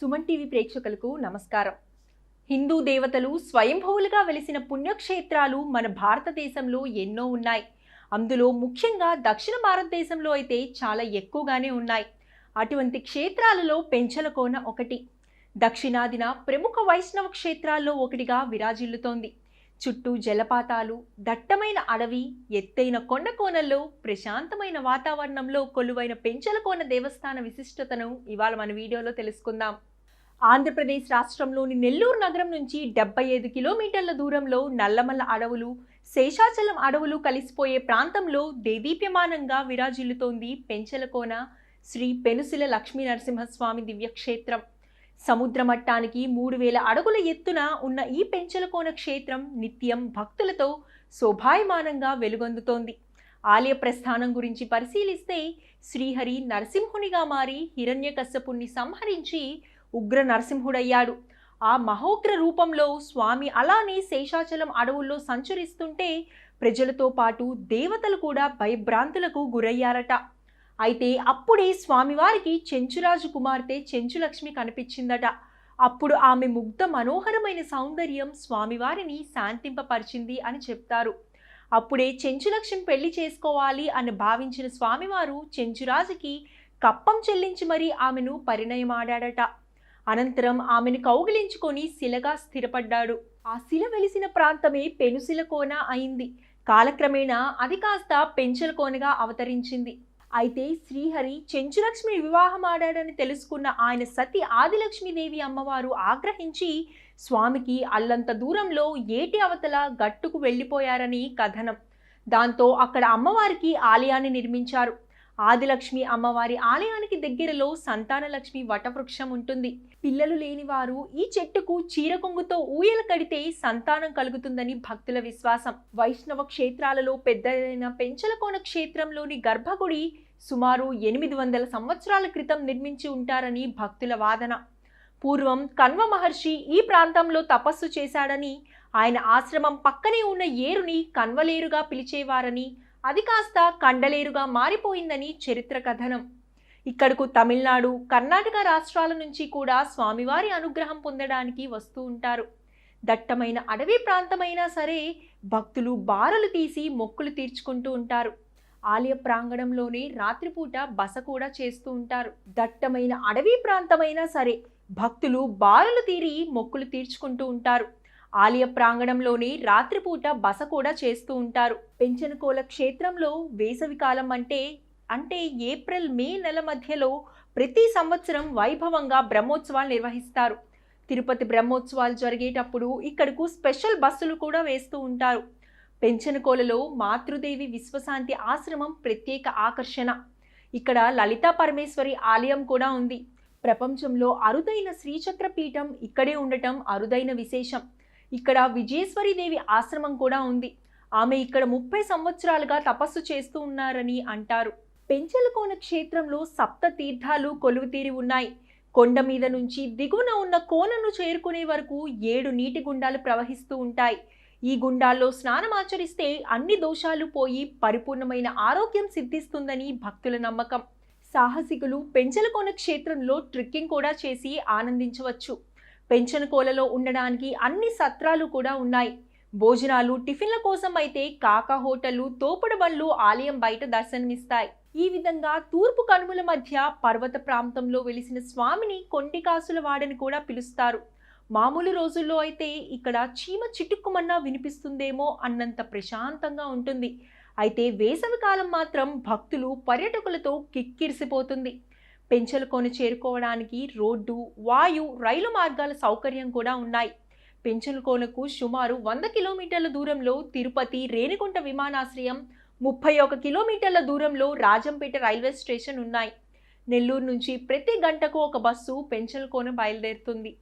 Suman TV ప్రేక్షకులకు నమస్కారం. హిందూ దేవతలు స్వయంభవులుగా వెలిసిన పుణ్యక్షేత్రాలు మన భారతదేశంలో ఎన్నో ఉన్నాయి. అందులో ముఖ్యంగా దక్షిణ భారతదేశంలో అయితే చాలా ఎక్కువగానే ఉన్నాయి. అటువంటి క్షేత్రాలలో పెంచలకోన ఒకటి. దక్షిణాదిన ప్రముఖ వైష్ణవ క్షేత్రాల్లో ఒకటిగా విరాజిల్లుతోంది. చుట్టూ జలపాతాలు దట్టమైన అడవి ఎత్తైన కొండ కోనల్లో ప్రశాంతమైన వాతావరణంలో కొలువైన పెంచలకోన దేవస్థాన విశిష్టతను ఇవాళ మన వీడియోలో తెలుసుకుందాం. ఆంధ్రప్రదేశ్ రాష్ట్రంలోని నెల్లూరు నగరం నుంచి డెబ్బై ఐదు కిలోమీటర్ల దూరంలో నల్లమల్ల అడవులు శేషాచలం అడవులు కలిసిపోయే ప్రాంతంలో దేదీప్యమానంగా విరాజిల్లుతోంది పెంచలకోన శ్రీ పెనుసిల లక్ష్మీ నరసింహస్వామి దివ్యక్షేత్రం. సముద్ర మట్టానికి మూడు వేల అడుగుల ఎత్తున ఉన్న ఈ పెంచలకోన క్షేత్రం నిత్యం భక్తులతో శోభాయమానంగా వెలుగొందుతోంది. ఆలయ ప్రస్థానం గురించి పరిశీలిస్తే శ్రీహరి నరసింహునిగా మారి హిరణ్యకశ్యపుణ్ణి సంహరించి ఉగ్ర నరసింహుడయ్యాడు. ఆ మహోగ్ర రూపంలో స్వామి అలానే శేషాచలం అడవుల్లో సంచరిస్తుంటే ప్రజలతో పాటు దేవతలు కూడా భయభ్రాంతులకు గురయ్యారట. అయితే అప్పుడే స్వామివారికి చెంచురాజు కుమార్తె చెంచులక్ష్మి కనిపించిందట. అప్పుడు ఆమె ముగ్ధ మనోహరమైన సౌందర్యం స్వామివారిని శాంతింపపరిచింది అని చెప్తారు. అప్పుడే చెంచులక్ష్మి పెళ్ళి చేసుకోవాలి అని భావించిన స్వామివారు చెంచురాజుకి కప్పం చెల్లించి మరీ ఆమెను పరిణయమాడాడట. అనంతరం ఆమెను కౌగిలించుకొని శిలగా స్థిరపడ్డాడు. ఆ శిల వెలిసిన ప్రాంతమే పెనుశిల కోన అయింది. కాలక్రమేణా అది కాస్త పెంచల కోనగా అవతరించింది. అయితే శ్రీహరి చెంచులక్ష్మి వివాహం ఆడాడని తెలుసుకున్న ఆయన సతి ఆదిలక్ష్మీదేవి అమ్మవారు ఆగ్రహించి స్వామికి అల్లంత దూరంలో ఏటి అవతల గట్టుకు వెళ్ళిపోయారని కథనం. దాంతో అక్కడ అమ్మవారికి ఆలయాన్ని నిర్మించారు. ఆదిలక్ష్మి అమ్మవారి ఆలయానికి దగ్గరలో సంతానలక్ష్మి వటవృక్షం ఉంటుంది. పిల్లలు లేని వారు ఈ చెట్టుకు చీరకొంగుతో ఊయలు కడితే సంతానం కలుగుతుందని భక్తుల విశ్వాసం. వైష్ణవ క్షేత్రాలలో పెద్దదైన పెంచలకోన క్షేత్రంలోని గర్భగుడి సుమారు ఎనిమిది వందల సంవత్సరాల క్రితం నిర్మించి ఉంటారని భక్తుల వాదన. పూర్వం కన్వ మహర్షి ఈ ప్రాంతంలో తపస్సు చేశాడని ఆయన ఆశ్రమం పక్కనే ఉన్న ఏరుని కన్వలేరుగా పిలిచేవారని అది కాస్త కండలేరుగా మారిపోయిందని చరిత్ర కథనం. ఇక్కడకు తమిళనాడు కర్ణాటక రాష్ట్రాల నుంచి కూడా స్వామివారి అనుగ్రహం పొందడానికి వస్తూ ఉంటారు. దట్టమైన అడవి ప్రాంతమైనా సరే భక్తులు బారలు తీసి మొక్కులు తీర్చుకుంటూ ఉంటారు. ఆలయ ప్రాంగణంలోనే రాత్రిపూట బస కూడా చేస్తూ ఉంటారు. దట్టమైన అడవి ప్రాంతమైనా సరే భక్తులు బారులు తీరి మొక్కులు తీర్చుకుంటూ ఉంటారు. ఆలయ ప్రాంగణంలోనే రాత్రిపూట బస కూడా చేస్తూ ఉంటారు. పెంచనకోల క్షేత్రంలో వేసవికాలం అంటే అంటే ఏప్రిల్ మే నెల మధ్యలో ప్రతి సంవత్సరం వైభవంగా బ్రహ్మోత్సవాలు నిర్వహిస్తారు. తిరుపతి బ్రహ్మోత్సవాలు జరిగేటప్పుడు ఇక్కడకు స్పెషల్ బస్సులు కూడా వేస్తూ ఉంటారు. పెంచనకోలలో మాతృదేవి విశ్వశాంతి ఆశ్రమం ప్రత్యేక ఆకర్షణ. ఇక్కడ లలితా పరమేశ్వరి ఆలయం కూడా ఉంది. ప్రపంచంలో అరుదైన శ్రీచక్ర పీఠం ఇక్కడే ఉండటం అరుదైన విశేషం. ఇక్కడ విజయేశ్వరీదేవి ఆశ్రమం కూడా ఉంది. ఆమె ఇక్కడ ముప్పై సంవత్సరాలుగా తపస్సు చేస్తూ ఉన్నారని అంటారు. పెంచలకోన క్షేత్రంలో సప్త తీర్థాలు కొలువుతీరి ఉన్నాయి. కొండ మీద నుంచి దిగువన ఉన్న కోనను చేరుకునే వరకు ఏడు నీటి గుండాలు ప్రవహిస్తూ ఉంటాయి. ఈ గుండాల్లో స్నానం ఆచరిస్తే అన్ని దోషాలు పోయి పరిపూర్ణమైన ఆరోగ్యం సిద్ధిస్తుందని భక్తుల నమ్మకం. సాహసికులు పెంచలకోన క్షేత్రంలో ట్రెక్కింగ్ కూడా చేసి ఆనందించవచ్చు. పెంచనకోలలో ఉండడానికి అన్ని సత్రాలు కూడా ఉన్నాయి. భోజనాలు టిఫిన్ల కోసం అయితే కాకా హోటళ్ళు తోపుడు బండ్లు ఆలయం బయట దర్శనమిస్తాయి. ఈ విధంగా తూర్పు కనుమల మధ్య పర్వత ప్రాంతంలో వెలిసిన స్వామిని కొంటికాసుల వాడని కూడా పిలుస్తారు. మామూలు రోజుల్లో అయితే ఇక్కడ చీమ చిటుక్కుమన్నా వినిపిస్తుందేమో అన్నంత ప్రశాంతంగా ఉంటుంది. అయితే వేసవి కాలం మాత్రం భక్తులు పర్యటకులతో కిక్కిరిసిపోతుంది. పెంచలకోన చేరుకోవడానికి రోడ్డు వాయు రైలు మార్గాల సౌకర్యం కూడా ఉన్నాయి. పెంచలకోనకు సుమారు వంద కిలోమీటర్ల దూరంలో తిరుపతి రేణిగుంట విమానాశ్రయం ముప్పై ఒక కిలోమీటర్ల దూరంలో రాజంపేట రైల్వే స్టేషన్ ఉన్నాయి. నెల్లూరు నుంచి ప్రతి గంటకు ఒక బస్సు పెంచలకోన బయలుదేరుతుంది.